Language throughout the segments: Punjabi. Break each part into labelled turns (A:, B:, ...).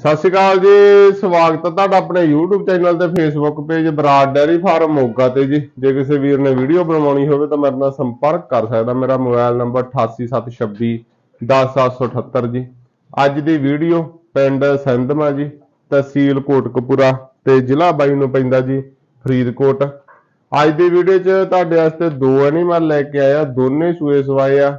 A: ਸਤਿ ਸ਼੍ਰੀ ਅਕਾਲ ਜੀ, ਸਵਾਗਤ ਹੈ ਤੁਹਾਡਾ ਆਪਣੇ YouTube ਚੈਨਲ ਤੇ Facebook page Brar dairy farm Moga ਤੇ ਜੀ। ਜੇ ਕਿਸੇ ਵੀਰ ਨੇ ਵੀਡੀਓ ਬਣਵਾਉਣੀ ਹੋਵੇ ਤਾਂ ਮੇਰੇ ਨਾਲ ਸੰਪਰਕ ਕਰ ਸਕਦਾ। ਮੇਰਾ ਮੋਬਾਈਲ ਨੰਬਰ 8876 10778 ਜੀ। ਅੱਜ ਦੀ ਵੀਡੀਓ ਪਿੰਡ ਸੰਧਮਾ ਜੀ, ਤਹਿਸੀਲ ਕੋਟਕਪੂਰਾ ਤੇ ਜ਼ਿਲ੍ਹਾ ਬਾਈ ਨੂੰ ਪੈਂਦਾ ਜੀ, ਫਰੀਦਕੋਟ। ਅੱਜ ਦੀ ਵੀਡੀਓ 'ਚ ਤੁਹਾਡੇ ਵਾਸਤੇ ਦੋ ਐਨੀਮਲ ਲੈ ਕੇ ਆਇਆ, ਦੋਨੇ ਸੂਏ ਸਵਾਏ ਆ।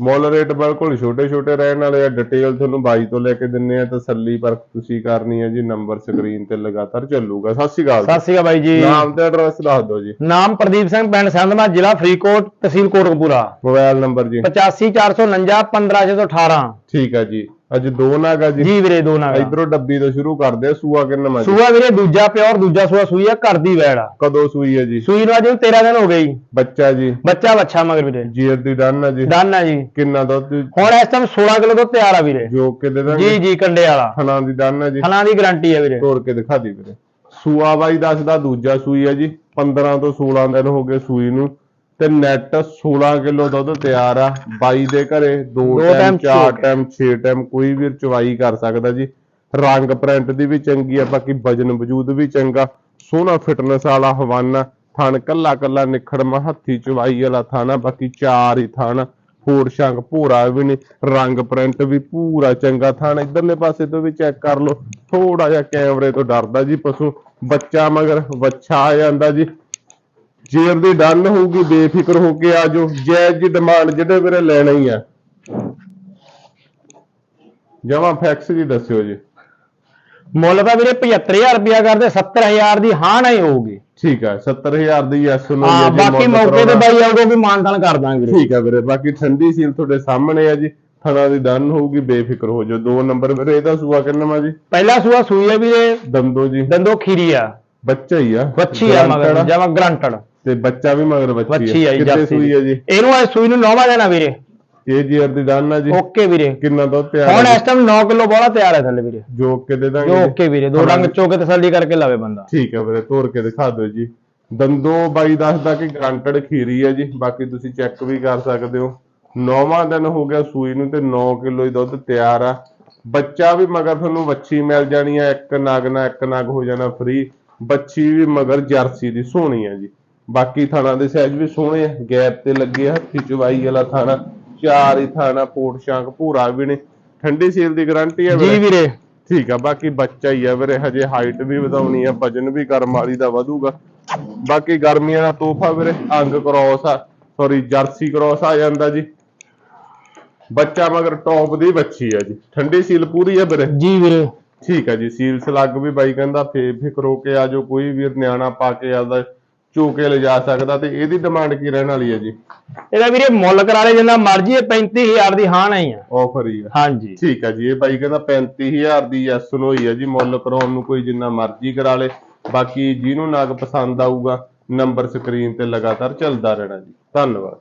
A: ਮੁੱਲ ਰੇਟ ਬਿਲਕੁਲ ਛੋਟੇ ਛੋਟੇ ਰਹਿਣ ਵਾਲੇ ਆ। ਡਿਟੇਲ ਤੁਹਾਨੂੰ ਬਾਈ ਤੋਂ ਲੈ ਕੇ ਦਿੰਨੇ ਆ ਤਸੱਲੀ ਪਰਖ ਤੁਸੀਂ ਕਰਨੀ ਹੈ ਜੀ ਨੰਬਰ ਸਕਰੀਨ ਤੇ ਲਗਾਤਾਰ ਚੱਲੂਗਾ। ਸਤਿ ਸ਼੍ਰੀ ਅਕਾਲ।
B: ਸਤਿ ਸ਼੍ਰੀ ਅਕਾਲ ਬਾਈ ਜੀ।
A: ਨਾਮ ਤੇ ਐਡਰੈਸ ਦੱਸ ਦਿਓ ਜੀ।
B: ਨਾਮ ਪ੍ਰਦੀਪ ਸਿੰਘ ਪਿੰਡ ਸੰਧਮਾ ਜ਼ਿਲ੍ਹਾ ਫਰੀਦਕੋਟ ਤਹਿਸੀਲ ਕੋਟਕਪੂਰਾ।
A: ਮੋਬਾਈਲ ਨੰਬਰ ਜੀ।
B: 85449 15618
A: ਠੀਕ ਹੈ ਜੀ। ਅੱਜ ਦੋ ਨਾਗਾ ਜੀ।
B: ਜੀ ਵੀਰੇ ਦੋ ਨਾਗ।
A: ਇਧਰੋਂ ਡੱਬੀ ਤੋਂ ਸ਼ੁਰੂ ਕਰਦੇ ਆ ਸੂਆ ਕਿੰਨਾ ਮਾ ਜੀ
B: ਸੂਆ ਵੀਰੇ ਦੂਜਾ ਪਿਓਰ ਦੂਜਾ ਸੂਆ ਸੂਈ ਆ ਘਰ ਦੀ ਵੈੜ ਆ।
A: ਕਦੋਂ ਸੂਈ ਹੈ ਜੀ?
B: ਸੂਈ ਨੂੰ ਅੱਜ 13 ਦਿਨ ਹੋ ਗਏ ਜੀ।
A: ਬੱਚਾ ਜੀ।
B: ਬੱਚਾ ਬੱਚਾ ਮਗਰ ਵੀਰੇ।
A: ਜੀਰ ਦੀ ਡਨ ਹੈ ਜੀ।
B: ਡਨ ਆ ਜੀ।
A: ਕਿੰਨਾ ਦੁੱਧ?
B: ਹੁਣ ਇਸ ਟਾਈਮ 16 ਕਿਲੋ ਤੋਂ ਤਿਆਰ ਆ ਵੀਰੇ।
A: ਜੋ ਕੇ ਦੇ
B: ਜੀ
A: ਦਾਂਗੇ।
B: ਜੀ ਕੰਡੇ ਵਾਲਾ।
A: ਥਣਾ ਦੀ ਡਨ ਹੈ ਜੀ।
B: ਹਲਾਂ ਦੀ ਗਾਰੰਟੀ ਹੈ ਵੀਰੇ।
A: ਤੋੜ ਕੇ ਦਿਖਾ ਦੀ ਵੀਰੇ। ਸੂਆ ਬਾਈ ਦੱਸਦਾ ਦੂਜਾ ਸੂਈ ਹੈ ਜੀ। 15 ਤੋਂ 16 ਦਿਨ ਹੋ ਗਏ ਸੂਈ ਨੂੰ। ਤੇ ਨੈਟ 16 ਕਿਲੋ ਦੁੱਧ ਤਿਆਰ ਆ। ਬਾਈ ਦੇ ਘਰੇ ਦੋ ਟਾਈਮ ਚਾਰ। ਟਾਈਮ 6 ਟਾਈਮ ਕੋਈ ਵੀ ਚਵਾਈ ਕਰ ਸਕਦਾ ਜੀ। ਰੰਗ ਪ੍ਰਿੰਟ ਦੀ ਵੀ ਚੰਗੀ ਆ ਬਾਕੀ ਵਜਨ ਵਜੂਦ ਵੀ ਚੰਗਾ। ਸੋਹਣਾ ਫਿਟਨੈਸ ਵਾਲਾ ਹਵਾਨਾ ਥਣ ਕੱਲਾ ਕੱਲਾ ਨਿਖੜਮਾ ਹੱਥੀ ਚਵਾਈ ਵਾਲਾ ਥਾਣਾ ਬਾਕੀ ਚਾਰ ਹੀ ਥਣ। ਹੋਰ ਸ਼ੰਕ ਭੂਰਾ ਵੀ ਨਹੀਂ ਰੰਗ ਪ੍ਰਿੰਟ ਵੀ ਪੂਰਾ ਚੰਗਾ ਥਣ। ਇਧਰਲੇ ਪਾਸੇ ਤੋਂ ਵੀ ਚੈੱਕ ਕਰ ਲਓ। ਥੋੜਾ ਜਿਹਾ ਕੈਮਰੇ ਤੋਂ ਡਰਦਾ ਜੀ ਪਸ਼ੂ। ਬੱਚਾ ਮਗਰ ਵੱਛਾ ਆ ਜਾਂਦਾ ਜੀ। ਜੇਰ ਦੀ ਡਨ ਹੋਊਗੀ ਬੇਫਿਕਰ ਹੋ ਕੇ ਆਜੋ ਜਾਇਜ਼ ਦੀ ਡਿਮਾਂਡ ਜਿਹੜੇ ਵੀਰੇ ਲੈਣਾ ਹੀ ਆ। ਜਮਾ ਫੈਕਸ ਜੀ ਦੱਸਿਓ ਜੀ।
B: ਮੁੱਲ ਤਾਂ ਵੀਰੇ 75000 ਰੁਪਿਆ ਕਰਦੇ 70000 ਦੀ ਹਾਂ ਨਹੀਂ ਹੋਊਗੀ।
A: ਠੀਕ ਆ 70000 ਦੀ ਯੈਸ ਨੂੰ
B: ਹਾਂ ਬਾਕੀ ਮੌਕੇ ਤੇ ਬਾਈ ਆਊਗਾ ਵੀ ਮਾਨਤਾਨ ਕਰ ਦਾਂਗੇ ਵੀਰੇ।
A: ਠੀਕ ਆ ਵੀਰੇ ਬਾਕੀ ਠੰਡੀ ਸੀਲ ਤੁਹਾਡੇ ਸਾਹਮਣੇ ਆ ਜੀ ਥਣਾ ਦੀ ਡਨ ਹੋਊਗੀ ਬੇਫਿਕਰ ਹੋ ਜਾਓ। ਦੋ ਨੰਬਰ ਵੀਰੇ ਇਹਦਾ ਸੂਆ ਕਿੰਨਾ ਮਾ ਜੀ?
B: ਪਹਿਲਾ ਸੂਆ ਸੂਈ ਹੈ ਵੀਰੇ।
A: ਦੰਦੋ ਜੀ।
B: ਦੰਦੋ ਖੀਰੀ ਆ।
A: ਬੱਚਾ ਹੀ ਆ।
B: ਬੱਚੀ ਆ ਮਗਰ ਜਮਾ ਗਰੰਟਡ।
A: ਤੇ ਬੱਚਾ ਵੀ ਮਗਰ ਬੱਚੀ
B: ਜੀ
A: ਕਿੱਥੇ ਸੂਈ ਆ ਜੀ?
B: ਇਹਨੂੰ ਅੱਜ ਸੂਈ ਨੂੰ ਨੌਵਾਂ ਦੇਣਾ ਵੀਰੇ।
A: ਇਹ ਜੀਰ ਦੀ ਡਨ ਆ ਜੀ।
B: ਓਕੇ ਵੀਰੇ।
A: ਕਿੰਨਾ ਦੁੱਧ ਤਿਆਰ
B: ਹੁਣ ਇਸ ਟਾਈਮ 9 ਕਿਲੋ ਬੋਲਾ ਤਿਆਰ ਹੈ ਥੱਲੇ ਵੀਰੇ।
A: ਜੋ ਕੇ ਦੇ ਦਾਂਗੇ
B: ਜੋ
A: ਜੀ?
B: ਓਕੇ ਵੀਰੇ ਦੋ ਰੰਗ ਚੋ ਕੇ ਤਸੱਲੀ ਕਰਕੇ ਲਾਵੇ ਬੰਦਾ।
A: ਠੀਕ ਹੈ ਵੀਰੇ ਤੋੜ ਕੇ ਦਿਖਾ ਦਿਓ ਜੀ। ਦੰਦੋ ਬਾਈ ਦੱਸਦਾ ਕਿ ਗਰੰਟਡ ਖੀਰੀ ਹੈ ਜੀ। ਬਾਕੀ ਤੁਸੀਂ ਚੈੱਕ ਵੀ ਕਰ ਸਕਦੇ ਹੋ। ਨੌਵਾਂ ਦਿਨ ਹੋ ਗਿਆ ਸੂਈ ਨੂੰ ਤੇ 9 ਕਿਲੋ ਹੀ ਦੁੱਧ ਤਿਆਰ ਆ। ਬੱਚਾ ਵੀ ਮਗਰ ਤੁਹਾਨੂੰ ਵੱਛੀ ਮਿਲ ਜਾਣੀ ਆ। ਇੱਕ ਨਗ ਨਾਲ ਇੱਕ ਨਗ ਹੋ ਜਾਣਾ ਫ੍ਰੀ ਬੱਚੀ ਵੀ ਮਗਰ ਜਰਸੀ ਦੀ ਸੋਹਣੀ ਆ ਜੀ। ਬਾਕੀ ਥਾਣਾ ਦੇ ਸਾਈਜ਼ ਵੀ ਸੋਹਣੇ ਆ ਗੈਪ ਤੇ ਲੱਗੇ ਆ, ਹੱਥੀ ਚਵਾਈ ਵਾਲਾ ਥਾਣਾ ਚਾਰ ਹੀ ਥਾਣਾ ਪੋਟ ਸ਼ਾਂਕ ਭੂਰਾ ਵੀ ਨੇ ਠੰਡੀ ਸੀਲ ਦੀ ਗਾਰੰਟੀ ਹੈ
B: ਜੀ ਵੀਰੇ।
A: ਠੀਕ ਆ ਬਾਕੀ ਬੱਚਾ ਹੀ ਆ ਵੀਰੇ ਹਜੇ ਹਾਈਟ ਵੀ ਵਧਾਉਣੀ ਆ ਵਜਨ ਵੀ ਕਰਮ ਵਾਲੀ ਦਾ ਵਧੂਗਾ। ਬਾਕੀ ਗਰਮੀਆਂ ਦਾ ਤੋਹਫਾ ਵੀਰੇ ਅੰਗ ਕ੍ਰੋਸ ਆ ਸੌਰੀ ਜਰਸੀ ਕ੍ਰੋਸ ਆ ਜਾਂਦਾ ਜੀ। ਬੱਚਾ ਮਗਰ ਟੌਪ ਦੀ ਬੱਚੀ ਆ ਜੀ ਠੰਡੀ ਸੀਲ ਪੂਰੀ ਆ ਵੀਰੇ।
B: ਜੀ ਵੀਰੇ।
A: ਠੀਕ ਆ ਜੀ ਸੀਲ ਸਲੱਗ ਵੀ ਬਾਈ ਕਹਿੰਦਾ ਫੇ ਫਿਕਰ ਹੋ ਕੇ ਆ ਜੋ ਕੋਈ ਵੀਰ ਨਿਆਣਾ ਪਾ ਕੇ ਆਦਾ ਚੂਕੇ ਲਿਜਾ ਸਕਦਾ ਤੇ ਇਹਦੀ ਡਿਮਾਂਡ ਕੀ ਰਹਿਣ ਵਾਲੀ ਹੈ ਜੀ?
B: ਇਹਦਾ ਵੀਰੇ ਮੁੱਲ ਕਰਾ ਲੈ ਜਿੰਨਾ ਮਰਜ਼ੀ ਇਹ 35000 ਦੀ ਹਾਂ ਨਹੀਂ ਆ।
A: ਆਫਰ ਹੀ ਆ।
B: ਹਾਂਜੀ।
A: ਠੀਕ ਆ ਜੀ ਇਹ ਬਾਈ ਕਹਿੰਦਾ 35000 ਦੀ ਯੈਸ ਨੂੰ ਹੋਈ ਆ ਜੀ ਮੁੱਲ ਕਰਾਉਣ ਨੂੰ ਕੋਈ ਜਿੰਨਾ ਮਰਜ਼ੀ ਕਰਾ ਲੇ। ਬਾਕੀ ਜਿਹਨੂੰ ਨਾਗ ਪਸੰਦ ਆਊਗਾ ਨੰਬਰ ਸਕਰੀਨ ਤੇ ਲਗਾਤਾਰ ਚੱਲਦਾ ਰਹਿਣਾ ਜੀ। ਧੰਨਵਾਦ।